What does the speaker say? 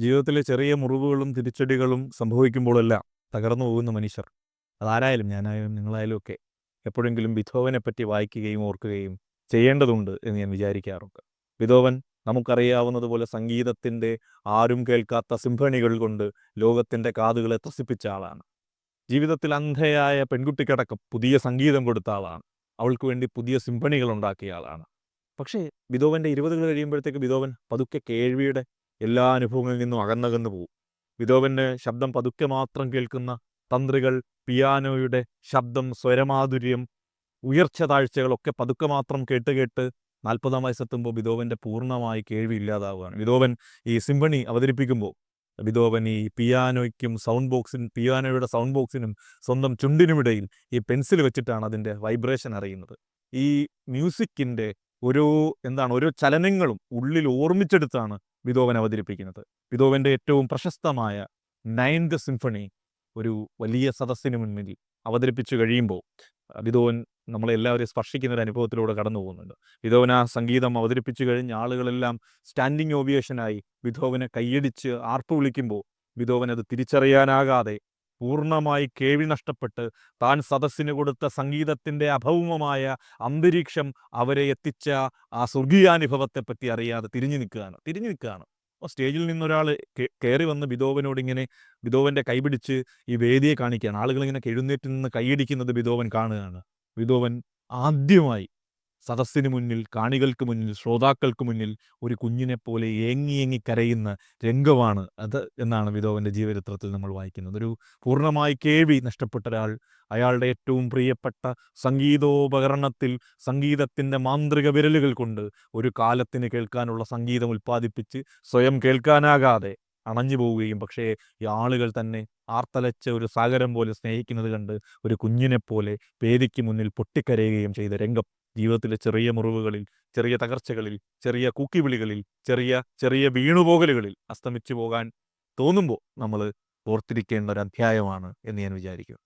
ജീവിതത്തിലെ ചെറിയ മുറിവുകളും തിരിച്ചടികളും സംഭവിക്കുമ്പോഴെല്ലാം തകർന്നു പോകുന്ന മനുഷ്യർ. അതാരായാലും ഞാനായാലും നിങ്ങളായാലും ഒക്കെ എപ്പോഴെങ്കിലും വിധോവനെ പറ്റി വായിക്കുകയും ഓർക്കുകയും ചെയ്യേണ്ടതുണ്ട് എന്ന് ഞാൻ വിചാരിക്കാറുണ്ട്. വിധോവൻ നമുക്കറിയാവുന്നതുപോലെ സംഗീതത്തിന്റെ ആരും കേൾക്കാത്ത സിംഫണികൾ കൊണ്ട് ലോകത്തിന്റെ കാതുകളെ ത്രസിപ്പിച്ച ആളാണ്. ജീവിതത്തിൽ അന്ധയായ പെൺകുട്ടിക്കടക്കം പുതിയ സംഗീതം കൊടുത്ത ആളാണ്. അവൾക്ക് വേണ്ടി പുതിയ സിംഫണികൾ ഉണ്ടാക്കിയ ആളാണ്. പക്ഷേ വിധോവന്റെ ഇരുപതുകൾ കഴിയുമ്പോഴത്തേക്ക് വിധോവൻ പതുക്കെ കേൾവിയുടെ എല്ലാ അനുഭവങ്ങളിൽ നിന്നും അകന്നകന്നു പോകും. ബിഥോവന്റെ ശബ്ദം പതുക്കെ മാത്രം കേൾക്കുന്ന തന്ത്രികൾ പിയാനോയുടെ ശബ്ദം സ്വരമാധുര്യം ഉയർച്ച താഴ്ചകളൊക്കെ പതുക്കെ മാത്രം കേട്ട് കേട്ട് നാൽപ്പതാം വയസ്സെത്തുമ്പോൾ ബിഥോവന്റെ പൂർണമായി കേൾവി ഇല്ലാതാവുകയാണ്. വിധോവൻ ഈ സിംഫണി അവതരിപ്പിക്കുമ്പോൾ വിധോവൻ ഈ പിയാനോയ്ക്കും സൗണ്ട് ബോക്സിനും പിയാനോയുടെ സൗണ്ട് ബോക്സിനും സ്വന്തം ചുണ്ടിനുമിടയിൽ ഈ പെൻസിൽ വെച്ചിട്ടാണ് അതിന്റെ വൈബ്രേഷൻ അറിയുന്നത്. ഈ മ്യൂസിക്കിന്റെ ഓരോ എന്താണ് ഓരോ ചലനങ്ങളും ഉള്ളിൽ ഓർമ്മിച്ചെടുത്താണ് ബിഥോവൻ അവതരിപ്പിക്കുന്നത്. ബിഥോവന്റെ ഏറ്റവും പ്രശസ്തമായ നയൻത് സിംഫണി ഒരു വലിയ സദസ്സിന് മുന്നിൽ അവതരിപ്പിച്ചു കഴിയുമ്പോൾ ബിഥോവൻ നമ്മളെല്ലാവരെയും സ്പർശിക്കുന്ന ഒരു അനുഭവത്തിലൂടെ കടന്നു പോകുന്നുണ്ട്. വിധോവൻ ആ സംഗീതം അവതരിപ്പിച്ചു കഴിഞ്ഞ ആളുകളെല്ലാം സ്റ്റാൻഡിങ് ഓവിയേഷനായി വിധോവനെ കൈയടിച്ച് ആർപ്പ് വിളിക്കുമ്പോൾ വിധോവൻ അത് തിരിച്ചറിയാനാകാതെ പൂർണമായി കേൾവി നഷ്ടപ്പെട്ട് താൻ സദസ്സിന് കൊടുത്ത സംഗീതത്തിന്റെ അഭൗമമായ അന്തരീക്ഷം അവരെ എത്തിച്ച ആ സ്വർഗീയാനുഭവത്തെപ്പറ്റി അറിയാതെ തിരിഞ്ഞു നിൽക്കുകയാണ് തിരിഞ്ഞു നിൽക്കുകയാണ്. അപ്പോൾ സ്റ്റേജിൽ നിന്നൊരാൾ കയറി വന്ന് ബിദോവനോട് ഇങ്ങനെ ബിദോവന്റെ കൈപിടിച്ച് ഈ വേദിയെ കാണിക്കുകയാണ്. ആളുകൾ ഇങ്ങനെ എഴുന്നേറ്റ് നിന്ന് കൈയടിക്കുന്നത് ബിദോവൻ കാണുകയാണ്. ബിദോവൻ ആദ്യമായി സദസ്സിന് മുന്നിൽ കാണികൾക്ക് മുന്നിൽ ശ്രോതാക്കൾക്ക് മുന്നിൽ ഒരു കുഞ്ഞിനെ പോലെ ഏങ്ങി ഏങ്ങി കരയുന്ന രംഗമാണ് അത് എന്നാണ് വിധോവന്റെ ജീവചരിത്രത്തിൽ നമ്മൾ വായിക്കുന്നത്. ഒരു പൂർണമായി കേൾവി നഷ്ടപ്പെട്ട ഒരാൾ അയാളുടെ ഏറ്റവും പ്രിയപ്പെട്ട സംഗീതോപകരണത്തിൽ സംഗീതത്തിന്റെ മാന്ത്രിക വിരലുകൾ കൊണ്ട് ഒരു കാലത്തിന് കേൾക്കാനുള്ള സംഗീതം ഉൽപ്പാദിപ്പിച്ച് സ്വയം കേൾക്കാനാകാതെ അണഞ്ഞു പോവുകയും പക്ഷേ ഈ ആളുകൾ തന്നെ ആർത്തലച്ച ഒരു സാഗരം പോലെ സ്നേഹിക്കുന്നത് കണ്ട് ഒരു കുഞ്ഞിനെ പോലെ പേദിക്ക് മുന്നിൽ പൊട്ടിക്കരയുകയും ചെയ്ത രംഗം ജീവിതത്തിലെ ചെറിയ മുറിവുകളിൽ ചെറിയ തകർച്ചകളിൽ ചെറിയ കൂക്കിവിളികളിൽ ചെറിയ ചെറിയ വീണുപോകലുകളിൽ അസ്തമിച്ചു പോകാൻ തോന്നുമ്പോൾ നമ്മൾ ഓർത്തിരിക്കേണ്ട ഒരു അധ്യായമാണ് എന്ന് ഞാൻ വിചാരിക്കും